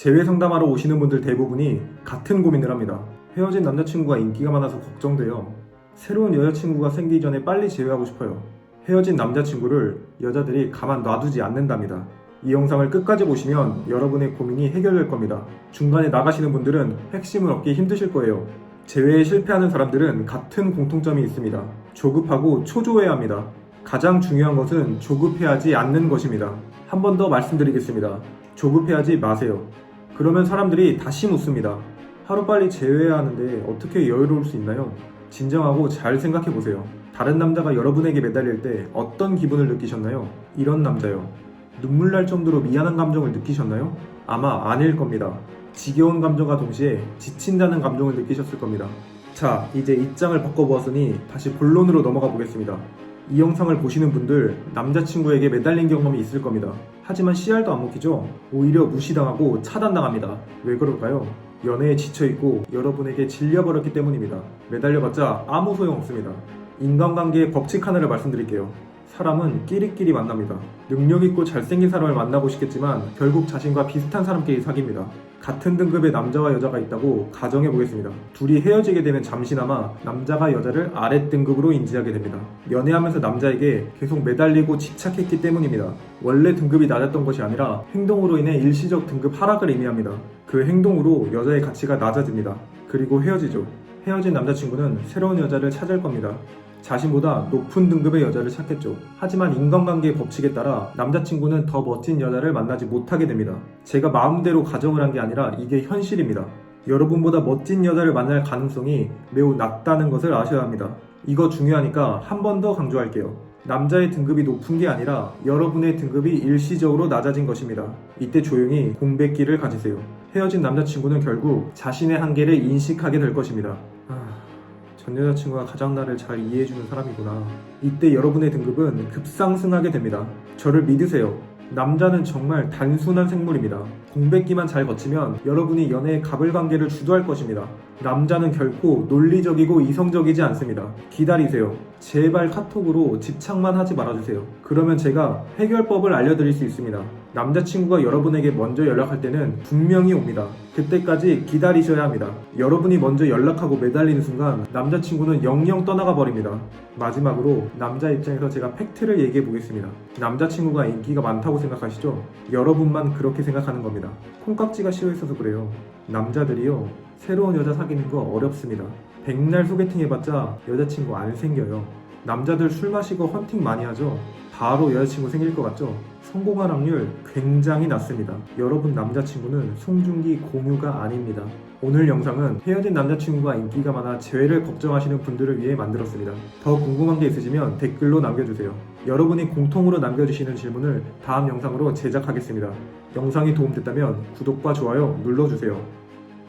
재회 상담하러 오시는 분들 대부분이 같은 고민을 합니다. 헤어진 남자친구가 인기가 많아서 걱정돼요. 새로운 여자친구가 생기기 전에 빨리 재회하고 싶어요. 헤어진 남자친구를 여자들이 가만 놔두지 않는답니다. 이 영상을 끝까지 보시면 여러분의 고민이 해결될 겁니다. 중간에 나가시는 분들은 핵심을 얻기 힘드실 거예요. 재회에 실패하는 사람들은 같은 공통점이 있습니다. 조급하고 초조해합니다. 가장 중요한 것은 조급해하지 않는 것입니다. 한 번 더 말씀드리겠습니다. 조급해하지 마세요. 그러면 사람들이 다시 묻습니다. 하루빨리 재회해야 하는데 어떻게 여유로울 수 있나요? 진정하고 잘 생각해 보세요. 다른 남자가 여러분에게 매달릴 때 어떤 기분을 느끼셨나요? 이런 남자요. 눈물 날 정도로 미안한 감정을 느끼셨나요? 아마 아닐 겁니다. 지겨운 감정과 동시에 지친다는 감정을 느끼셨을 겁니다. 자, 이제 입장을 바꿔보았으니 다시 본론으로 넘어가 보겠습니다. 이 영상을 보시는 분들 남자친구에게 매달린 경험이 있을 겁니다. 하지만 씨알도 안 먹히죠? 오히려 무시당하고 차단당합니다. 왜 그럴까요? 연애에 지쳐있고 여러분에게 질려버렸기 때문입니다. 매달려봤자 아무 소용 없습니다. 인간관계의 법칙 하나를 말씀드릴게요. 사람은 끼리끼리 만납니다. 능력있고 잘생긴 사람을 만나보시겠지만 결국 자신과 비슷한 사람끼리 사귀입니다. 같은 등급의 남자와 여자가 있다고 가정해 보겠습니다. 둘이 헤어지게 되면 잠시나마 남자가 여자를 아래 등급으로 인지하게 됩니다. 연애하면서 남자에게 계속 매달리고 집착했기 때문입니다. 원래 등급이 낮았던 것이 아니라 행동으로 인해 일시적 등급 하락을 의미합니다. 그 행동으로 여자의 가치가 낮아집니다. 그리고 헤어지죠. 헤어진 남자친구는 새로운 여자를 찾을 겁니다. 자신보다 높은 등급의 여자를 찾겠죠. 하지만 인간관계의 법칙에 따라 남자친구는 더 멋진 여자를 만나지 못하게 됩니다. 제가 마음대로 가정을 한 게 아니라 이게 현실입니다. 여러분보다 멋진 여자를 만날 가능성이 매우 낮다는 것을 아셔야 합니다. 이거 중요하니까 한 번 더 강조할게요. 남자의 등급이 높은 게 아니라 여러분의 등급이 일시적으로 낮아진 것입니다. 이때 조용히 공백기를 가지세요. 헤어진 남자친구는 결국 자신의 한계를 인식하게 될 것입니다. 아, 전 여자친구가 가장 나를 잘 이해해주는 사람이구나. 이때 여러분의 등급은 급상승하게 됩니다. 저를 믿으세요. 남자는 정말 단순한 생물입니다. 공백기만 잘 거치면 여러분이 연애의 갑을 관계를 주도할 것입니다. 남자는 결코 논리적이고 이성적이지 않습니다. 기다리세요. 제발 카톡으로 집착만 하지 말아주세요. 그러면 제가 해결법을 알려드릴 수 있습니다. 남자친구가 여러분에게 먼저 연락할 때는 분명히 옵니다. 그때까지 기다리셔야 합니다. 여러분이 먼저 연락하고 매달리는 순간 남자친구는 영영 떠나가 버립니다. 마지막으로 남자 입장에서 제가 팩트를 얘기해 보겠습니다. 남자친구가 인기가 많다고 생각하시죠? 여러분만 그렇게 생각하는 겁니다. 콩깍지가 씌워 있어서 그래요. 남자들이요. 새로운 여자 사귀는 거 어렵습니다. 백날 소개팅 해봤자 여자친구 안 생겨요. 남자들 술 마시고 헌팅 많이 하죠? 바로 여자친구 생길 것 같죠? 성공할 확률 굉장히 낮습니다. 여러분 남자친구는 송중기 공유가 아닙니다. 오늘 영상은 헤어진 남자친구가 인기가 많아 재회를 걱정하시는 분들을 위해 만들었습니다. 더 궁금한 게 있으시면 댓글로 남겨주세요. 여러분이 공통으로 남겨주시는 질문을 다음 영상으로 제작하겠습니다. 영상이 도움됐다면 구독과 좋아요 눌러주세요.